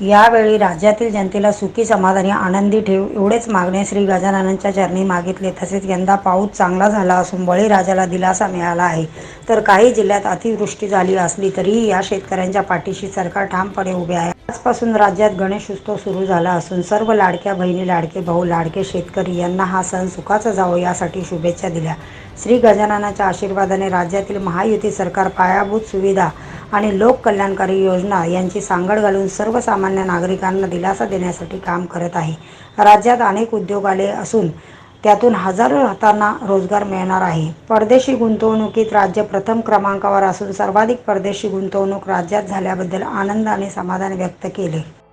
यावेळी राज्यातील जनतेला सुखी समाधानी आनंदी ठेव एवढेच मागणे श्री गजाननांच्या चरणी मागितले. तसेच यंदा पाऊस चांगला झाला असून बळीराजाला दिलासा मिळाला आहे. तर काही जिल्ह्यात अतिवृष्टी झाली असली तरीही या शेतकऱ्यांच्या पाठीशी सरकार ठामपणे उभे आहे. आजपासून राज्यात गणेश उत्सव सुरू झाला असून सर्व लाडक्या बहिणी लाडके भाऊ लाडके शेतकरी यांना हा सण सुखाचा जावो यासाठी शुभेच्छा दिल्या. श्री गजाननाच्या आशीर्वादाने राज्यातील महायुती सरकार पायाभूत सुविधा आणि लोककल्याणकारी योजना यांची सांगड घालून सर्वसामान्य नागरिकांना दिलासा देण्यासाठी काम करत आहे. राज्यात अनेक उद्योग आले असून त्यातून हजारो हातांना रोजगार मिळणार आहे. परदेशी गुंतवणुकीत राज्य प्रथम क्रमांकावर असून सर्वाधिक परदेशी गुंतवणूक राज्यात झाल्याबद्दल आनंद आणि समाधान व्यक्त केले.